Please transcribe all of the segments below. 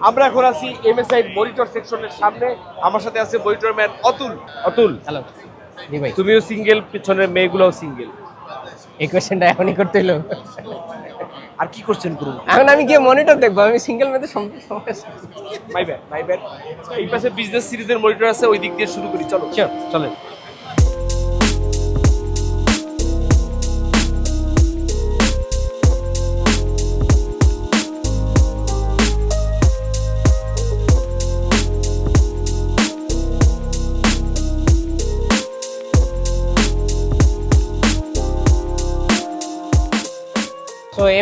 আমরা এখন আছি এমএসআই মনিটর সেকশনের সামনে। আমার সাথে আছে monitor man Atul. Atul hello জি ভাই। তুমিও সিঙ্গেল পিছনের মেয়েগুলোও সিঙ্গেল এই কোয়েশ্চেনটা এখনই করতে হলো আর কি করছেন গুরু? এখন আমি গিয়ে মনিটর দেখব আমি সিঙ্গেল মেয়েদের সমস্যা মাই ব্যাড মাই ব্যাড এই পাশে বিজনেস সিরিজের মনিটর আছে ওই দিক দিয়ে শুরু করি চলো। চলেন।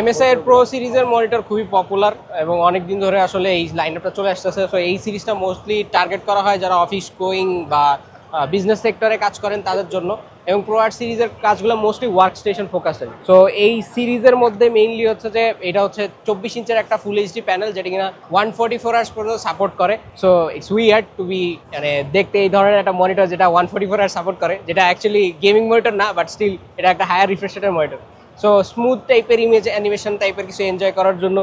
এমএসআই এর প্রো সিরিজের মনিটর খুবই পপুলার এবং অনেক দিন ধরে আসলে এই লাইনআপটা চলে আসতেছে। সো এই সিরিজটা মোস্টলি টার্গেট করা হয় যারা অফিস গোয়িং বা বিজনেস সেক্টরে কাজ করেন তাদের জন্য এবং প্রো আর্ট সিরিজের কাজগুলো mostly work station focused so এই সিরিজের মধ্যে মেইনলি হচ্ছে যে এটা হচ্ছে চব্বিশ ইঞ্চের একটা ফুল এইচডি প্যানেল যেটা কিনা ওয়ান ফোর্টি ফোর আওয়ার্স পর্যন্ত সাপোর্ট করে। So it's weird to be মানে দেখতে এই ধরনের একটা মনিটর যেটা one forty four hours support করে, যেটা অ্যাকচুয়ালি গেমিং মনিটর না বাট স্টিল এটা একটা হায়ার রিফ্রেশ রেটের মনিটর সো স্মুথ টাইপের ইমেজ অ্যানিমেশন টাইপের কিছু এনজয় করার জন্য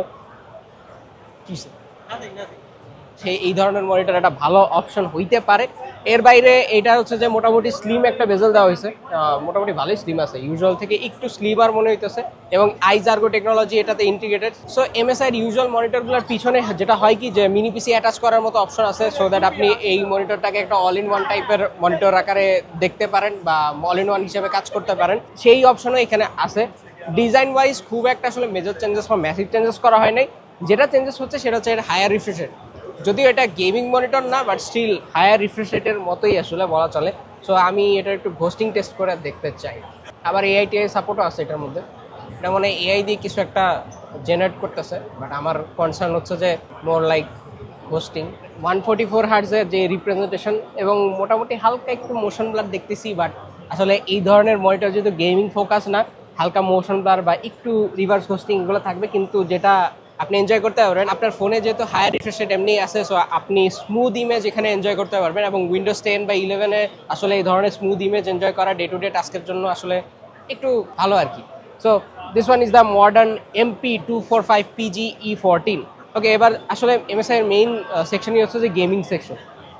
সেই এই ধরনের মনিটর একটা ভালো অপশন হইতে পারে। এর বাইরে এটা হচ্ছে যে মোটামুটি স্লিম একটা বেজেল দেওয়া হয়েছে মোটামুটি ভালোই স্লিম আছে। ইউজুয়াল থেকে একটু স্লিবার মনে হইতেছে। এবং আইজার্গো টেকনোলজি এটাতে ইন্টিগ্রেটেড সো এমএসআই ইউজুয়াল মনিটরগুলোর পিছনে যেটা হয় কি যে মিনি পিসি অ্যাটাচ করার মতো অপশন আছে সো দ্যাট আপনি এই মনিটরটাকে একটা অল ইন ওয়ান টাইপের মনিটর আকারে দেখতে পারেন বা অল ইন ওয়ান হিসেবে কাজ করতে পারেন। সেই অপশনও এখানে আছে। ডিজাইন ওয়াইজ খুব একটা আসলে মেজর চেঞ্জেস বা ম্যাসিভ চেঞ্জেস করা হয় নাই। যেটা চেঞ্জেস হচ্ছে সেটা হচ্ছে এর হায়ার রিফ্রেশের যদিও এটা গেমিং মনিটর না বাট স্টিল হায়ার রিফ্রেশ রেটের মতোই আসলে বলা চলে। সো আমি এটা একটু ঘোস্টিং টেস্ট করে দেখতে চাই। আবার এআই টিআই সাপোর্টও আছে এটার মধ্যে। এটা মানে এআই দিয়ে কিছু একটা জেনারেট করতেছে বাট আমার কনসার্ন হচ্ছে যে more like hosting one forty four হার্টসের যে রিপ্রেজেন্টেশন এবং মোটামুটি হালকা একটু মোশন ব্লার দেখতেছি বাট আসলে এই ধরনের মনিটর যেহেতু গেমিং ফোকাস না হালকা মোশন ব্লার বা একটু রিভার্স হোস্টিং এগুলো থাকবে, কিন্তু যেটা আপনি এনজয় করতে পারবেন, আপনার ফোনে যেহেতু হায়ার রিফ্রেশ রেট এমনি আছে সো আপনি স্মুথ ইমেজ এখানে এনজয় করতে পারবেন এবং উইন্ডোজ টেন বা ইলেভেনে আসলে এই ধরনের স্মুথ ইমেজ এনজয় করা ডে টু ডে টাস্কের জন্য আসলে একটু ভালো আর কি। So this one is the modern MP two four five PG E fourteen okay এবার আসলে এমএসআই এর মেইন সেকশনই হচ্ছে যে গেমিং সেকশন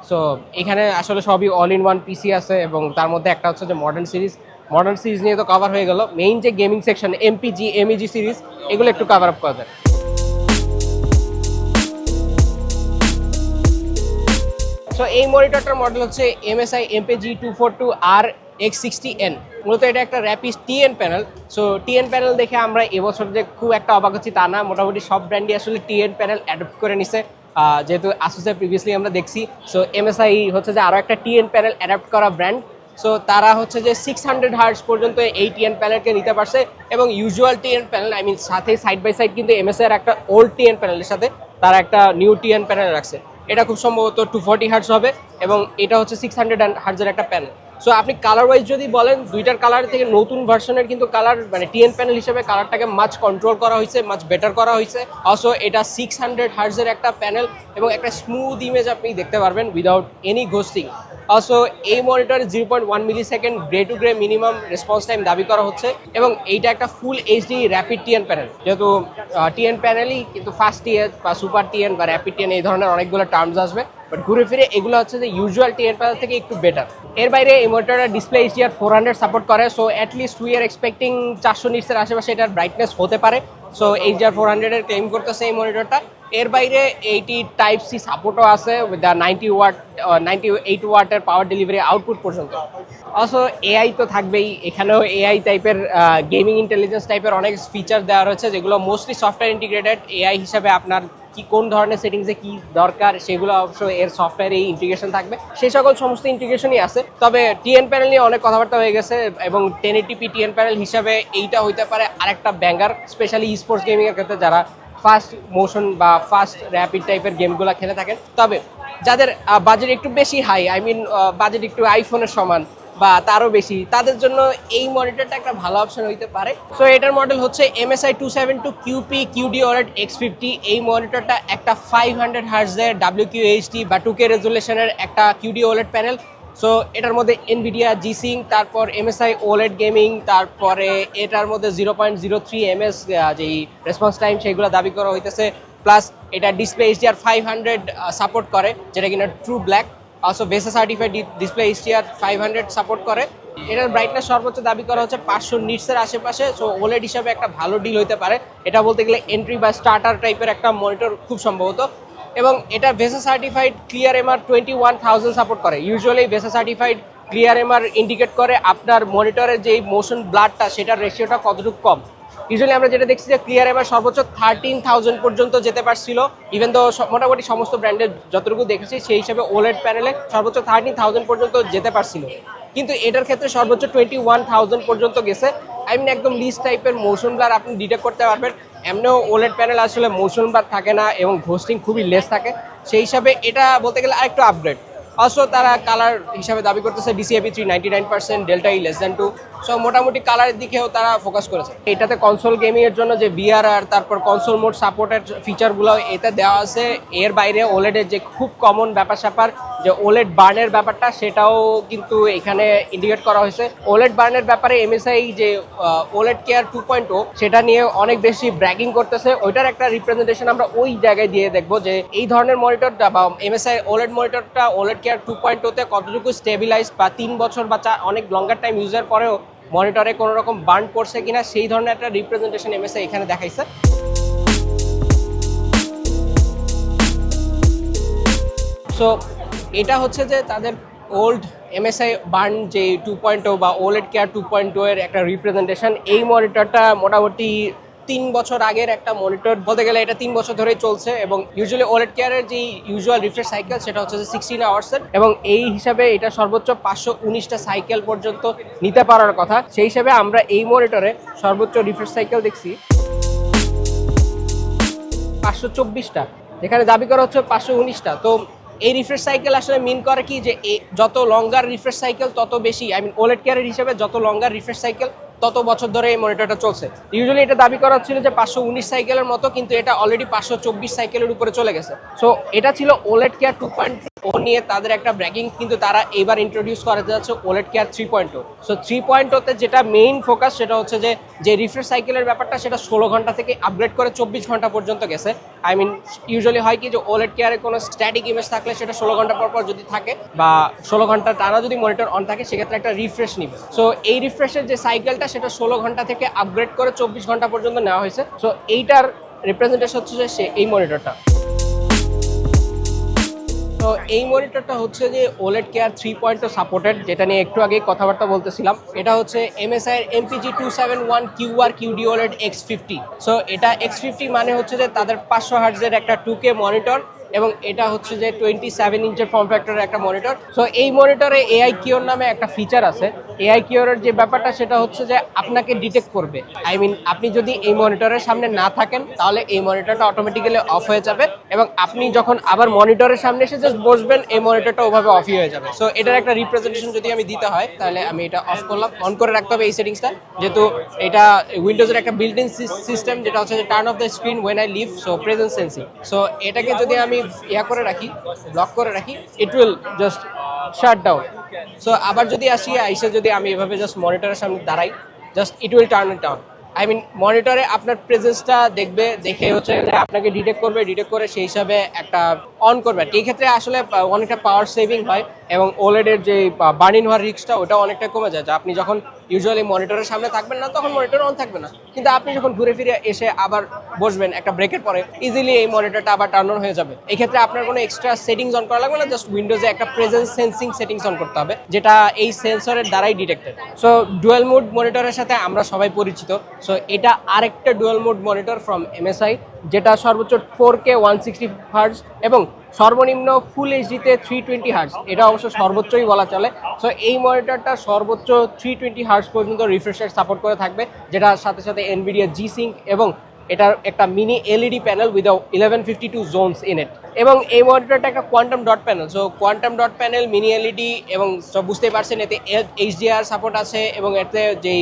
সো এখানে আসলে সবই অল ইন ওয়ান পিসি আছে এবং তার মধ্যে একটা হচ্ছে যে মডার্ন সিরিজ মডার্ন সিরিজ নিয়ে তো কভার হয়ে গেল। মেইন যে gaming section MPG MEG series এগুলো একটু কভার আপ করা যায় সো এই মনিটরটার মডেল হচ্ছে MSI MPG two four two R X sixty N মূলত এটা একটা rapid TN panel so TN panel দেখে আমরা এবছর যে খুব একটা অবাক হচ্ছি তা না। মোটামুটি সব ব্র্যান্ডই আসলে টিএন প্যানেল অ্যাডপ্ট করে নিছে। যেহেতু আসুসে প্রিভিয়াসলি আমরা দেখছি। সো এমএসআই হচ্ছে যে আরও একটা টিএন প্যানেল অ্যাডাপ্ট করা ব্র্যান্ড সো তারা হচ্ছে যে সিক্স হান্ড্রেড হার্স পর্যন্ত এই টিএন প্যানেলকে নিতে পারছে এবং usual TN panel I mean সাথে সাইড বাই সাইড কিন্তু এম একটা ওল্ড টিএন প্যানেলের সাথে তারা একটা নিউ টিএন প্যানেল রাখছে। এটা খুব সম্ভবত টু ফর্টি হার্স হবে এবং এটা হচ্ছে সিক্স হান্ড্রেড হার্সের একটা প্যানেল সো আপনি কালার ওয়াইজ যদি বলেন, দুইটার কালার থেকে নতুন ভার্সনের কিন্তু কালার মানে টিএন প্যানেল হিসেবে কালারটাকে মাছ কন্ট্রোল করা হয়েছে মাছ বেটার করা হয়েছে। অলসো এটা সিক্স হান্ড্রেড হার্টসের একটা প্যানেল এবং একটা স্মুথ ইমেজ আপনি দেখতে পারবেন উইদাউট এনি ঘোস্টিং অলসো এই মনিটরে zero point one millisecond grey to grey minimum response time দাবি করা হচ্ছে এবং এইটা একটা full HD rapid TN panel যেহেতু টিএন প্যানেলই কিন্তু ফার্স্ট টিএন বা সুপার টিএন বা র্যাপিড টিএন এই ধরনের অনেকগুলো টার্মস আসবে। বাট ঘুরে ফিরে এগুলো হচ্ছে যে ইউজুয়াল টিএন প্যানেল থেকে একটু বেটার এর বাইরে এই মনিটরটা display HDR four hundred support করে so at least we are expecting চারশো নিটসের আশেপাশে এটার ব্রাইটনেস হতে পারে। সো এইচ এইচডিআর ফোর হান্ড্রেডের ক্লেম করতেছে এই মনিটরটা এর বাইরে এইটি টাইপ সি সাপোর্টও আছে with the ninety watt ninety eight ওয়াটের পাওয়ার ডেলিভারি আউটপুট পর্যন্ত। অলসো এআই তো থাকবেই। এখানেও এআই টাইপের গেমিং ইন্টেলিজেন্স টাইপের অনেক ফিচার দেওয়া রয়েছে, যেগুলো মোস্টলি সফটওয়্যার ইন্টিগ্রেটেড এআই হিসাবে আপনার কি, কোন ধরনের সেটিংসে কি দরকার, সেগুলো অবশ্য এর সফটওয়্যারে এই ইন্টিগ্রেশন থাকবে। সেই সকল সমস্ত ইন্টিগ্রেশনই আছে। তবে টিএন প্যানেল নিয়ে অনেক কথাবার্তা হয়ে গেছে এবং টেন এটিপি টিএন প্যানেল হিসাবে এইটা হইতে পারে আরেকটা ব্যাঙ্গার স্পেশালি স্পোর্টস গেমিং এর ক্ষেত্রে যারা ফাস্ট মোশন বা ফাস্ট র্যাপিড টাইপের গেমগুলো খেলে থাকেন। তবে যাদের বাজেট একটু বেশি হাই আই মিন বাজেট একটু আইফোনের সমান বা তারও বেশি। তাদের জন্য এই মনিটরটা একটা ভালো অপশন হইতে পারে। সো এটার মডেল হচ্ছে MSI two seven two QP QD OLED X fifty এই মনিটরটা একটা ফাইভ হান্ড্রেড হার্টসের ডাব্লিউ কিউ এইচডি বা টু কে রেজুলেশনের একটা কিউডি ওয়ালেট প্যানেল সো এটার মধ্যে এনভিডিয়া জিসিং তারপর এমএসআই ওলেড গেমিং তারপরে এটার মধ্যে zero point zero three MS যেই রেসপন্স টাইম সেগুলো দাবি করা হইতেছে। প্লাস এটা display HDR five hundred support করে, যেটা কিনা true black also VESA certified display HDR five hundred support করে। এটার ব্রাইটনেস সর্বোচ্চ দাবি করা হচ্ছে পাঁচশো নিটসের আশেপাশে। সো ওলেড হিসাবে একটা ভালো ডিল হতে পারে। এটা বলতে গেলে এন্ট্রি বা স্টার্টার টাইপের একটা মনিটর খুব সম্ভবত। এবং এটা VESA certified clear MR twenty one thousand support করে। Usually VESA certified clear MR indicate করে আপনার মনিটরের যেই মোশন ব্লাডটা সেটার রেশিওটা কতটুকু কম। ইউজুয়ালি আমরা যেটা দেখছি যে ক্লিয়ার এবার সর্বোচ্চ থার্টিন থাউজেন্ড পর্যন্ত যেতে পারছিল। ইভেন তো মোটামুটি সমস্ত ব্র্যান্ডের যতটুকু দেখেছি, সেই হিসাবে ওলেড প্যানেলে সর্বোচ্চ থার্টিন থাউজেন্ড পর্যন্ত যেতে পারছিল। কিন্তু এটার ক্ষেত্রে সর্বোচ্চ টোয়েন্টি ওয়ান থাউজেন্ড পর্যন্ত গেছে। আই মিন একদম লিস্ট টাইপের মোশন ব্লার আপনি ডিটেক্ট করতে পারবেন। এমনিও ওলেড প্যানেল আসলে মোশন ব্লার থাকে না এবং ঘোস্টিং খুবই লেস থাকে। সেই হিসাবে এটা বলতে গেলে আরেকটু আপগ্রেড অলসো তারা কালার হিসাবে দাবি করতেছে DCIP three ninety nine percent delta E less than two so মোটামুটি কালারের দিকেও তারা ফোকাস করেছে। এটাতে কনসোল গেমিং এর জন্য যে বিআর আর তারপর কনসোল মোড সাপোর্টের ফিচারগুলো এতে দেওয়া আছে। এর বাইরে ওলেডের যে খুব কমন ব্যাপার স্যাপার, যে ওলেড বার্নের ব্যাপারটা, সেটাও কিন্তু এখানে ইন্ডিকেট করা হয়েছে। ওলেড বার্নের ব্যাপারে এমএসআই যে OLED care two point o সেটা নিয়ে অনেক বেশি ব্র্যাগিং করতেছে। ওইটার একটা রিপ্রেজেন্টেশন আমরা ওই জায়গায় দিয়ে দেখব যে, এই ধরনের মনিটরটা বা এমএসআই ওলেড মনিটরটা ওলেড কেয়ার টু পয়েন্ট ওতে কতটুকু স্টেবিলাইজ বা তিন বছর বা অনেক লঙ্গার টাইম ইউজের পরেও মনিটরে কোনো রকম বার্ন পড়ছে কিনা সেই ধরনের একটা রিপ্রেজেন্টেশন এমএসএ এখানে দেখাইছে। সো এটা হচ্ছে যে তাদের ওল্ড এমএসআই বার্ন যে টু পয়েন্ট বা ওলেড কেয়ার টু পয়েন্ট এর একটা রিপ্রেজেন্টেশন এই মনিটরটা মোটামুটি তিন বছর আগের একটা মনিটর বলতে গেলে এটা তিন বছর ধরেই চলছে এবং ইউজুয়ালি ওলেড কেয়ারের যে ইউজুয়াল রিফ্রেশ সাইকেল সেটা হচ্ছে যে সিক্সটিন আওয়ার্সের এবং এই হিসাবে এটা সর্বোচ্চ পাঁচশো উনিশটা সাইকেল পর্যন্ত নিতে পারার কথা। সেই হিসাবে আমরা এই মনিটরে সর্বোচ্চ রিফ্রেশ সাইকেল দেখছি। পাঁচশো চব্বিশটা। এখানে দাবি করা হচ্ছে পাঁচশো উনিশটা। তো এই রিফ্রেশ সাইকেল আসলে মিন করে কি যে যত লঙ্গার রিফ্রেশ সাইকেল তত বেশি আই মিন ওলেট কেয়ারের হিসেবে যত লঙ্গার রিফ্রেশ সাইকেল তত বছর ধরে এই মনিটরটা চলছে। ইউজুয়ালি এটা দাবি করা হচ্ছিল যে পাঁচশো উনিশ সাইকেলের মতো, কিন্তু এটা অলরেডি পাঁচশো চব্বিশ সাইকেলের উপরে চলে গেছে। সো এটা ছিল OLED care two point o নিয়ে তাদের একটা ব্র্যাকিং কিন্তু তারা এবার ইন্ট্রোডিউস করাতে যাচ্ছে OLED care three point o so three point ওতে যেটা মেইন ফোকাস সেটা হচ্ছে যে যে রিফ্রেশ সাইকেলের ব্যাপারটা, সেটা ষোলো ঘণ্টা থেকে আপগ্রেড করে চব্বিশ ঘণ্টা পর্যন্ত গেছে। আই মিন ইউজুয়ালি হয় কি যে ওলেট কেয়ারে কোনো স্ট্যাটিক ইমেজ থাকলে সেটা ষোলো ঘণ্টা পর পর যদি থাকে, বা ষোলো ঘণ্টা টানা যদি মনিটর অন থাকে, সেক্ষেত্রে একটা রিফ্রেশ নিবে। সো এই রিফ্রেশের যে সাইকেলটা সেটা ষোলো ঘণ্টা থেকে আপগ্রেড করে চব্বিশ ঘণ্টা পর্যন্ত নেওয়া হয়েছে। সো এইটার রিপ্রেজেন্টেশন হচ্ছে যে সে এই মনিটরটা তো এই মনিটরটা হচ্ছে যে OLED care three point supported যেটা নিয়ে একটু আগে কথাবার্তা বলতেছিলাম। এটা হচ্ছে এমএসআই এর MPG two seven one Q QR QD OLED X fifty so এটা এক্স ফিফটি মানে হচ্ছে যে তাদের পাঁচশো হার্জের একটা টু কে মনিটর এবং এটা হচ্ছে যে টোয়েন্টি সেভেন ইঞ্চের ফর্ম ফ্যাক্টরের একটা মনিটর সো এই মনিটরে এআই কিওর নামে একটা ফিচার আছে। এআই কিওরের যে ব্যাপারটা, সেটা হচ্ছে যে আপনাকে ডিটেক্ট করবে। আই মিন আপনি যদি এই মনিটরের সামনে না থাকেন, তাহলে এই মনিটরটা অটোমেটিক্যালি অফ হয়ে যাবে এবং আপনি যখন আবার মনিটরের সামনে এসে জাস্ট বসবেন, এই মনিটরটা ওভাবে অফই হয়ে যাবে। সো এটার একটা রিপ্রেজেন্টেশন যদি আমি দিতে হয়, তাহলে আমি এটা অফ করলাম। অন করে রাখতে হবে এই সেটিংসটা যেহেতু এটা উইন্ডোজের একটা ইন সিস্টেম যেটা হচ্ছে যে turn off the screen when I leave so present sensing so এটাকে যদি আমি ইয়া করে রাখি লক করে রাখি it will just shut down so আবার যদি আসি, আইসে যদি আমি এভাবে জাস্ট মনিটরের সামনে দাঁড়াই just it will turn it down I mean মনিটরে আপনার প্রেজেন্সটা দেখবে, দেখে হচ্ছে আপনাকে ডিটেক্ট করবে ডিটেক্ট করে সেই হিসাবে একটা অন করবে। এই ক্ষেত্রে আসলে অনেকটা পাওয়ার সেভিং হয় এবং ওলেডের যে বার্নিং হওয়ার রিস্কটা ওটা অনেকটা কমে যায়। আপনি যখন ইউজুয়ালি মনিটরের সামনে থাকবেন না, তখন মনিটর অন থাকবে না। কিন্তু আপনি যখন ঘুরে ফিরে এসে আবার বসবেন একটা ব্রেকের পরে ইজিলি এই মনিটরটা আবার টার্ন অন হয়ে যাবে। এই ক্ষেত্রে আপনার কোনো এক্সট্রা সেটিংস অন করা লাগবে না জাস্ট উইন্ডোজে একটা প্রেজেন্স সেন্সিং সেটিংস অন করতে হবে, যেটা এই সেন্সরের দ্বারাই ডিটেক্টেড সো ডুয়েল মোড মনিটরের সাথে আমরা সবাই পরিচিত। সো এটা আরেকটা dual mode monitor from MSI যেটা সর্বোচ্চ four K one sixty hertz এবং সর্বনিম্ন ফুল এইচডিতে থ্রি টোয়েন্টি হার্স এটা অবশ্য সর্বোচ্চই বলা চলে। সো এই মনিটরটা সর্বোচ্চ থ্রি টোয়েন্টি হার্স পর্যন্ত রিফ্রেশার সাপোর্ট করে থাকবে যেটার সাথে সাথে এনভিডিয়া জি সিঙ্ক এবং এটার একটা mini LED panel with eleven fifty two zones in it এবং এই মনিটরটা একটা quantum dot panel so quantum dot panel mini LED এবং সব বুঝতেই পারছেন, এতে এইচডিআর সাপোর্ট আছে এবং এতে যেই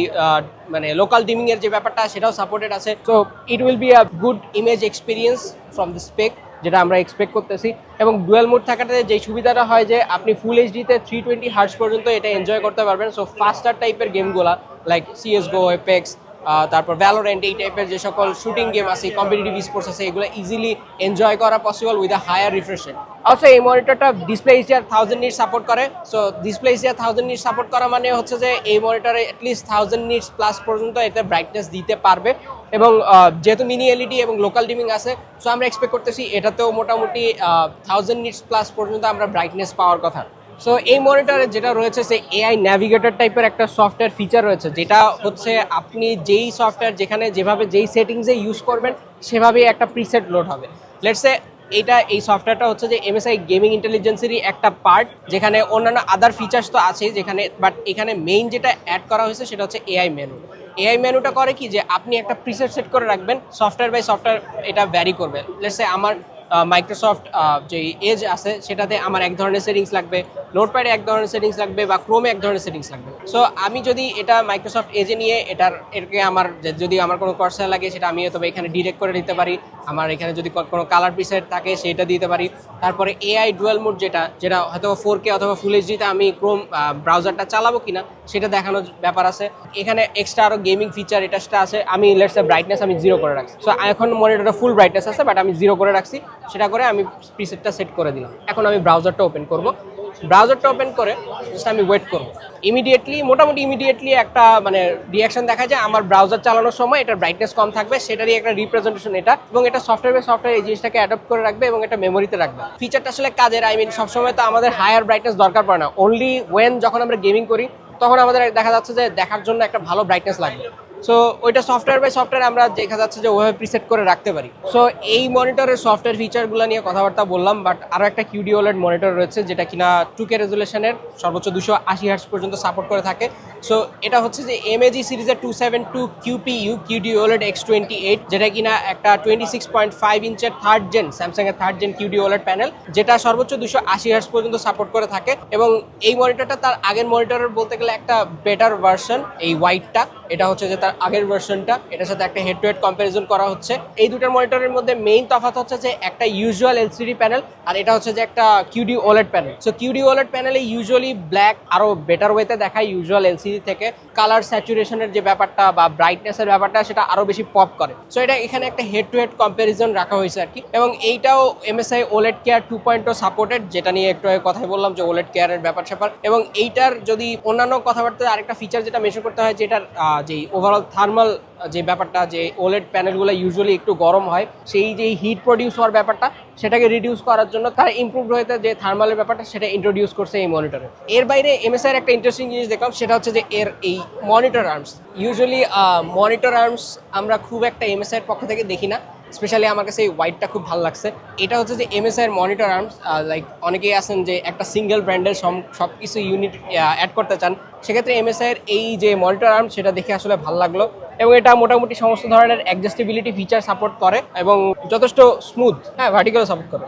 মানে লোকাল ডিমিংয়ের যে ব্যাপারটা, সেটাও সাপোর্টেড আছে। So it will be a good image experience from the spec যেটা আমরা এক্সপেক্ট করতেছি। এবং ডুয়েল মোড থাকাতে যে সুবিধাটা হয় যে আপনি ফুল এইচডিতে থ্রি টোয়েন্টি হার্স পর্যন্ত এটা এনজয় করতে পারবেন। সো ফাস্টার টাইপের গেমগুলা লাইক সিএস গো এপেক্স তারপর ভ্যালোরেন্ট এই টাইপের যে সকল শুটিং গেম আছে কম্পিটিটিভ স্পোর্টস আছে, এগুলো ইজিলি এনজয় করা possible with a higher refresh also এই মনিটরটা display HDR thousand nit support করে। So display HDR thousand nit support করা মানে হচ্ছে যে এই মনিটরে at least thousand nits plus পর্যন্ত এতে ব্রাইটনেস দিতে পারবে। এবং যেহেতু মিনি এলইডি এবং লোকাল ডিমিং আছে সো আমরা এক্সপেক্ট করতেছি এটাতেও মোটামুটি থাউজেন্ড নিটস প্লাস পর্যন্ত আমরা ব্রাইটনেস পাওয়ার কথা। সো এই মনিটরে যেটা রয়েছে, সে এআই ন্যাভিগেটর টাইপের একটা সফটওয়্যার ফিচার রয়েছে, যেটা হচ্ছে আপনি যেই সফটওয়্যার যেখানে যেভাবে যেই সেটিংসে ইউজ করবেন, সেভাবেই একটা প্রিসেট লোড হবে। লেটসে এটা, এই সফটওয়্যারটা হচ্ছে যে এমএসআই গেমিং ইন্টেলিজেন্সেরই একটা পার্ট যেখানে অন্যান্য আদার ফিচার্স তো আছে যেখানে বাট এখানে মেইন যেটা অ্যাড করা হয়েছে, সেটা হচ্ছে এআই মেনু এআই মেনুটা করে কি যে আপনি একটা প্রিসেট সেট করে রাখবেন সফটওয়্যার বাই সফটওয়্যার এটা ভ্যারি করবে। লেটসে আমার মাইক্রোসফট যে এজ আছে, সেটাতে আমার এক ধরনের সেটিংস লাগবে নোটপ্যাডে এক ধরনের সেটিংস লাগবে বা ক্রোমে এক ধরনের সেটিংস লাগবে। সো আমি যদি এটা মাইক্রোসফট এজে নিয়ে এটার, এটাকে আমার যদি আমার কোনো কর্সার লাগে, সেটা আমি তবে এখানে ডিরেক্ট করে দিতে পারি। আমার এখানে যদি কোনো কালার পিসের থাকে, সেটা দিতে পারি। তারপরে এআই ডুয়েল মোড যেটা যেটা হয়তো ফোর কে অথবা ফুল এইচডিতে আমি ক্রোম ব্রাউজারটা চালাবো কিনা, সেটা দেখানোর ব্যাপার আছে। এখানে এক্সট্রা আরও গেমিং ফিচার এটা আছে। আমি লেটস ব্রাইটনেস আমি জিরো করে রাখছি। সো এখন মনিটরটা ফুল ব্রাইটনেস আছে বাট আমি জিরো করে রাখছি। সেটা করে আমি প্রিসেটটা সেট করে দিলাম। এখন আমি ব্রাউজারটা ওপেন করব। ব্রাউজারটা ওপেন করে জাস্ট আমি ওয়েট করব। ইমিডিয়েটলি মোটামুটি ইমিডিয়েটলি একটা মানে রিয়াকশন দেখা যায়, আমার ব্রাউজার চালানোর সময় এটার ব্রাইটনেস কম থাকবে, সেটারই একটা রিপ্রেজেন্টেশন এটা এবং এটা সফটওয়্যার সফটওয়্যার এই জিনিসটাকে অ্যাডপ্ট করে রাখবে এবং এটা মেমোরিতে রাখবে। ফিচারটা আসলে কাজের আই মিন সবসময় তো আমাদের হায়ার ব্রাইটনেস দরকার পড়ে না। অনলি ওয়েন যখন আমরা গেমিং করি, তখন আমাদের দেখা যাচ্ছে যে দেখার জন্য একটা ভালো ব্রাইটনেস লাগবে। সো ওইটা সফটওয়্যার বাই সফটওয়্যার আমরা দেখা যাচ্ছে যে ওভাবে প্রিসেট করে রাখতে পারি। সো এই মনিটরের সফটওয়্যার ফিচারগুলো নিয়ে কথাবার্তা বললাম বাট আরও একটা কিউডি ওলেড মনিটর রয়েছে, যেটা কিনা টু কে রেজুলেশনের সর্বোচ্চ দুশো আশি হার্স পর্যন্ত সাপোর্ট করে থাকে। সো এটা হচ্ছে যে এমএজি সিরিজের two seven two QPU QD OLED X twenty eight যেটা কিনা একটা টোয়েন্টি সিক্স পয়েন্ট ফাইভ ইঞ্চের থার্ড জেন স্যামসাং এর third gen QD OLED panel যেটা সর্বোচ্চ দুশো আশি হার্স পর্যন্ত সাপোর্ট করে থাকে। এবং এই মনিটরটা তার আগের মনিটরের বলতে গেলে একটা বেটার ভার্সন এই হোয়াইটটা এটা হচ্ছে যে তার আগের ভার্সনটা এটার সাথে একটা হেড টু হেড কম্পারিজন করা হচ্ছে। এই দুটার মনিটরের মধ্যে মেইন তফাৎ হচ্ছে যে একটা ইউজুয়াল এলসিডি প্যানেল আর এটা হচ্ছে যে একটা QD OLED panel so QD OLED প্যানেলে ইউজুয়ালি ব্ল্যাক আরও বেটার ওয়েতে দেখায় ইউজুয়াল এলসিডি থেকে। কালার স্যাচুরেশনের যে ব্যাপারটা বা ব্রাইটনেসের ব্যাপারটা, সেটা আরও বেশি পপ করে। সো এটা এখানে একটা হেড টু হেড কম্পারিজন রাখা হয়েছে আর কি। এবং এইটাও MSI OLED care two point supported যেটা নিয়ে একটু কথাই বললাম যে ওলেড কেয়ারের ব্যাপার স্যাপার এবং এইটার যদি অন্যান্য কথাবার্তা আরেকটা ফিচার যেটা মেনশন করতে হয়, যেটার যে ওভারঅল থার্মাল যে ব্যাপারটা, যে ওলেড প্যানেলগুলো ইউজুয়ালি একটু গরম হয়, সেই যে হিট প্রডিউস হওয়ার ব্যাপারটা, সেটাকে রিডিউস করার জন্য তারা ইম্প্রুভ হয়েছে যে থার্মালের ব্যাপারটা, সেটা ইন্ট্রোডিউস করছে এই মনিটরে এর বাইরে এমএসআর একটা ইন্টারেস্টিং জিনিস দেখলাম, সেটা হচ্ছে যে এর এই monitor arms usually monitor arms আমরা খুব একটা এমএসআই এর পক্ষ থেকে দেখি না। স্পেশালি আমার কাছে এই হোয়াইটটা খুব ভালো লাগছে। এটা হচ্ছে যে এমএসআই এর মনিটর আর্মস লাইক অনেকেই আছেন যে একটা সিঙ্গেল ব্র্যান্ডের সব কিছু ইউনিট অ্যাড করতে চান। সেক্ষেত্রে এমএসআই এর এই যে মনিটর আর্ম সেটা দেখে আসলে ভালো লাগল। এবং এটা মোটামুটি সমস্ত ধরনের অ্যাডজাস্টেবিলিটি ফিচার সাপোর্ট করে এবং যথেষ্ট স্মুথ হ্যাঁ ভার্টিক্যাল সাপোর্ট করে।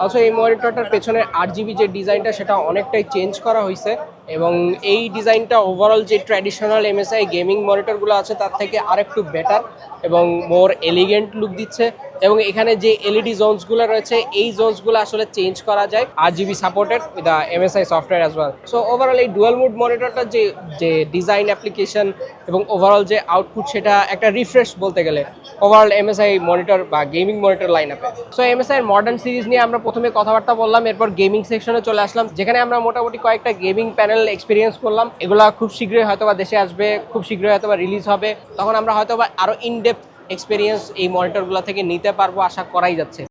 অলসো এই মনিটরটার পেছনে আট জিবি যে ডিজাইনটা সেটা অনেকটাই চেঞ্জ করা হয়েছে এবং এই ডিজাইনটা ওভারঅল যে ট্র্যাডিশনাল এমএসআই গেমিং মনিটরগুলো আছে, তার থেকে আরেকটু বেটার এবং মোর এলিগেন্ট লুক দিচ্ছে। এবং এখানে যে এলইডি জোনসগুলো রয়েছে, এই জোনসগুলো আসলে চেঞ্জ করা যায় R GB supported with MSI software as well so overall এই ডুয়াল মুড মনিটরটার যে যে ডিজাইন অ্যাপ্লিকেশন এবং ওভারঅল যে আউটপুট সেটা একটা রিফ্রেশ বলতে গেলে ওভারঅল এমএসআই মনিটর বা গেমিং মনিটর লাইন আপে সো এমএসআই মডার্ন সিরিজ নিয়ে আমরা প্রথমে কথাবার্তা বললাম, এরপর গেমিং সেকশনে চলে আসলাম, যেখানে আমরা মোটামুটি কয়েকটা গেমিং প্যানেল এক্সপিরিয়েন্স করলাম। এগুলা খুব শীঘ্রই হয়তোবা দেশে আসবে, খুব শীঘ্রই হয়তোবা রিলিজ হবে। তখন আমরা হয়তোবা আরও ইনডেপথ এক্সপিরিয়েন্স এই মনিটরগুলো থেকে নিতে পারব আশা করাই যাচ্ছে।